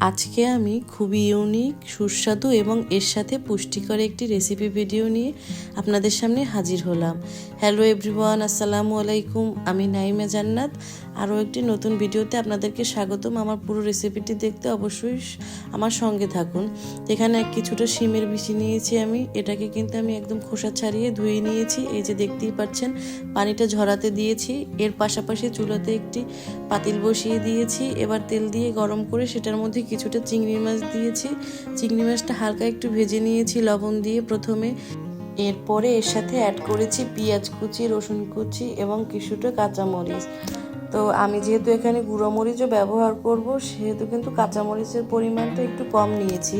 আজকে আমি খুবই ইউনিক সুস্বাদু এবং এর সাথে পুষ্টিকর একটি রেসিপি ভিডিও নিয়ে আপনাদের সামনে হাজির হলাম। হ্যালো এভরিওয়ান আসসালামু আলাইকুম। আমি নাইমা জান্নাত। আরও একটি নতুন ভিডিওতে আপনাদেরকে স্বাগতম। আমার পুরো রেসিপিটি দেখতে অবশ্যই আমার সঙ্গে থাকুন। এখানে কিছুটা শিমের বিচি নিয়েছি আমি। এটাকে কিন্তু আমি একদম খোসা ছাড়িয়ে ধুয়ে নিয়েছি। এই যে দেখতেই পাচ্ছেন, পানিটা ঝরাতে দিয়েছি। এর পাশাপাশি চুলাতে একটি পাতিল বসিয়ে দিয়েছি। এবার তেল দিয়ে গরম করে সেটার মধ্যে কিছুটা চিংড়ি মাছ দিয়েছি। চিংড়ি মাছটা হালকা একটু ভেজে নিয়েছি লবণ দিয়ে প্রথমে। এরপরে এর সাথে অ্যাড করেছি পেঁয়াজ কুচি, রসুন কুচি এবং কিছুটা কাঁচামরিচ। তো আমি যেহেতু এখানে গুঁড়ো মরিচও ব্যবহার করব, সেহেতু কিন্তু কাঁচামরিচের পরিমাণটা একটু কম নিয়েছি।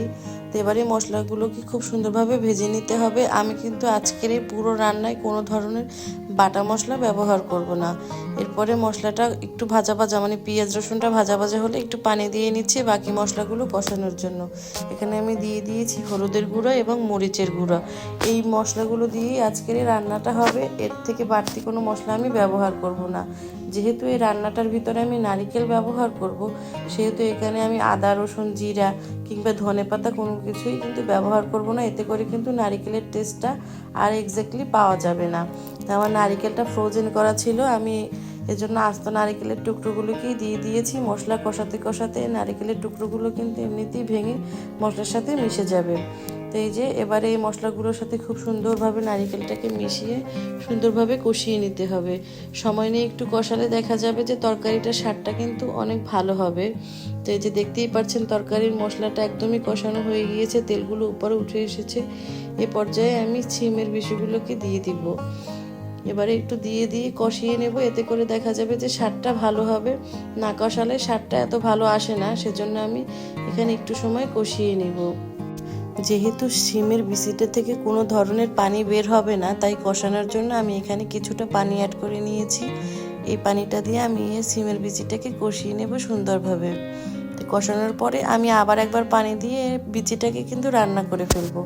তো এবারে মশলাগুলোকে খুব সুন্দরভাবে ভেজে নিতে হবে। আমি কিন্তু আজকের এই পুরো রান্নায় কোনো ধরনের বাটা মশলা ব্যবহার করব না। এরপরে মশলাটা একটু ভাজা ভাজা মানে পেঁয়াজ রসুনটা ভাজা ভাজা হলে একটু পানি দিয়ে নিচ্ছি বাকি মশলাগুলো কষানোর জন্য। এখানে আমি দিয়ে দিয়েছি হলুদের গুঁড়ো এবং মরিচের গুঁড়ো। এই মশলাগুলো দিয়েই আজকের রান্নাটা হবে। এর থেকে বাড়তি কোনো মশলা আমি ব্যবহার করব না। যেহেতু এই রান্নাটার ভিতরে আমি নারিকেল ব্যবহার করব, সেহেতু এখানে আমি আদা, রসুন, জিরা কিংবা ধনে পাতা কোনো কিছুই কিন্তু ব্যবহার করব না। এতে করে কিন্তু নারিকেলের টেস্টটা আর এক্স্যাক্টলি পাওয়া যাবে না। আমার নারিকেলটা ফ্রোজেন করা ছিল, আমি এজন্য আস্ত নারিকেলের টুকরোগুলোকেই দিয়ে দিয়েছি। মশলা কষাতে কষাতে নারিকেলের টুকরোগুলো কিন্তু এমনিতেই ভেঙে মশলার সাথে মিশে যাবে। তো এই যে এবারে এই মশলাগুলোর সাথে খুব সুন্দরভাবে নারিকেলটাকে মিশিয়ে সুন্দরভাবে কষিয়ে নিতে হবে। সময় নিয়ে একটু কষালে দেখা যাবে যে তরকারিটার স্বাদটা কিন্তু অনেক ভালো হবে। তো এই যে দেখতেই পাচ্ছেন তরকারির মশলাটা একদমই কষানো হয়ে গিয়েছে, তেলগুলো উপরে উঠে এসেছে। এ পর্যায়ে আমি ছিমের বিষয়গুলোকে দিয়ে দিব। এবারে একটু দিয়ে দিয়ে কষিয়ে নেব, এতে করে দেখা যাবে যে স্বাদটা ভালো হবে। না কষালে স্বাদটা এত ভালো আসে না, সেজন্য আমি এখানে একটু সময় কষিয়ে নেব। যেহেতু শিমের বিচিটা থেকে কোনো ধরনের পানি বের হবে না, তাই কষানোর জন্য আমি এখানে কিছুটা পানি অ্যাড করে নিয়েছি। এই পানিটা দিয়ে আমি সিমের বিচিটাকে কষিয়ে নেব সুন্দরভাবে। কষানোর পরে আমি আবার একবার পানি দিয়ে বিচিটাকে কিন্তু রান্না করে ফেলব।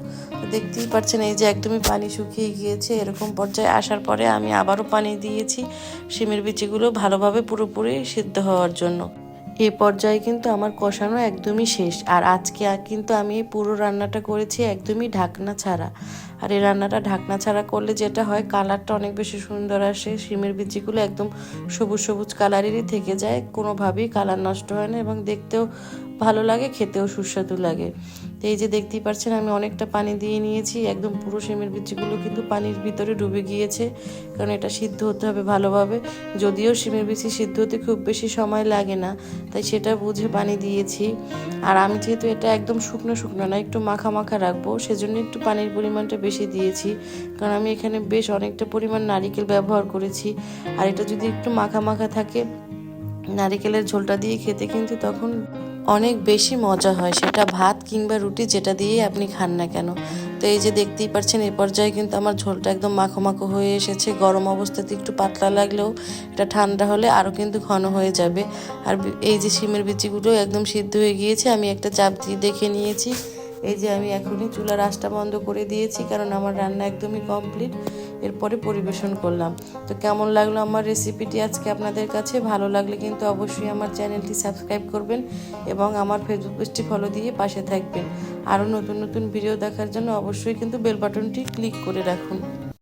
দেখতেই পাচ্ছেন এই যে একদমই পানি শুকিয়ে গিয়েছে, এরকম পর্যায়ে আসার পরে আমি আবারও পানি দিয়েছি শিমের বিচিগুলো ভালোভাবে পুরোপুরি সিদ্ধ হওয়ার জন্য। এ পর্যায়ে কিন্তু আমার কষানো একদমই শেষ। আর আজকে কিন্তু আমি পুরো রান্নাটা করেছি একদমই ঢাকনা ছাড়া। আর এই রান্নাটা ঢাকনা ছাড়া করলে যেটা হয়, কালারটা অনেক বেশি সুন্দর আসে। শিমের বিচিগুলো একদম সবুজ সবুজ কালারেরই থেকে যায়। কোনোভাবেই কালার নষ্ট হয় না এবং দেখতেও ভালো লাগে, খেতেও সুস্বাদু লাগে। তো এই যে দেখতেই পাচ্ছেন আমি অনেকটা পানি দিয়ে নিয়েছি। একদম পুরো শিমের বিচিগুলো কিন্তু পানির ভিতরে ডুবে গিয়েছে, কারণ এটা সিদ্ধ হতে হবে ভালোভাবে। যদিও শিমের বিচি সিদ্ধ হতে খুব বেশি সময় লাগে না, তাই সেটা বুঝে পানি দিয়েছি। আর আমি যেহেতু এটা একদম শুকনো শুকনো না, একটু মাখা মাখা রাখব, সেজন্য একটু পানির পরিমাণটা বেশি দিয়েছি। কারণ আমি এখানে বেশ অনেকটা পরিমাণ নারিকেল ব্যবহার করেছি। আর এটা যদি একটু মাখা মাখা থাকে, নারিকেলের ঝোলটা দিয়ে খেতে কিন্তু তখন অনেক বেশি মজা হয়। সেটা ভাত কিংবা রুটি যেটা দিয়ে আপনি খান না কেন। তো এই যে দেখতেই পাচ্ছেন এই পর্যায়ে কিন্তু আমার ঝোলটা একদম মাখো মাখো হয়ে এসেছে। গরম অবস্থাতে একটু পাতলা লাগলেও এটা ঠান্ডা হলে আরও কিন্তু ঘন হয়ে যাবে। আর এই যে শিমের বিচিগুলো একদম সিদ্ধ হয়ে গিয়েছে, আমি একটা চাপ দিয়ে দেখে নিয়েছি। এই যে আমি এখনই চুলার আঁচটা বন্ধ করে দিয়েছি, কারণ আমার রান্না একদমই কমপ্লিট এরপরে পরিবেশন করলাম। তো কেমন লাগল আমার রেসিপিটি আজকে আপনাদের কাছে? ভালো লাগলে কিন্তু অবশ্যই আমার চ্যানেলটি সাবস্ক্রাইব করবেন এবং আমার ফেসবুক পেজটি ফলো দিয়ে পাশে থাকবেন। আরও নতুন নতুন ভিডিও দেখার জন্য অবশ্যই কিন্তু বেল বাটনটি ক্লিক করে রাখুন।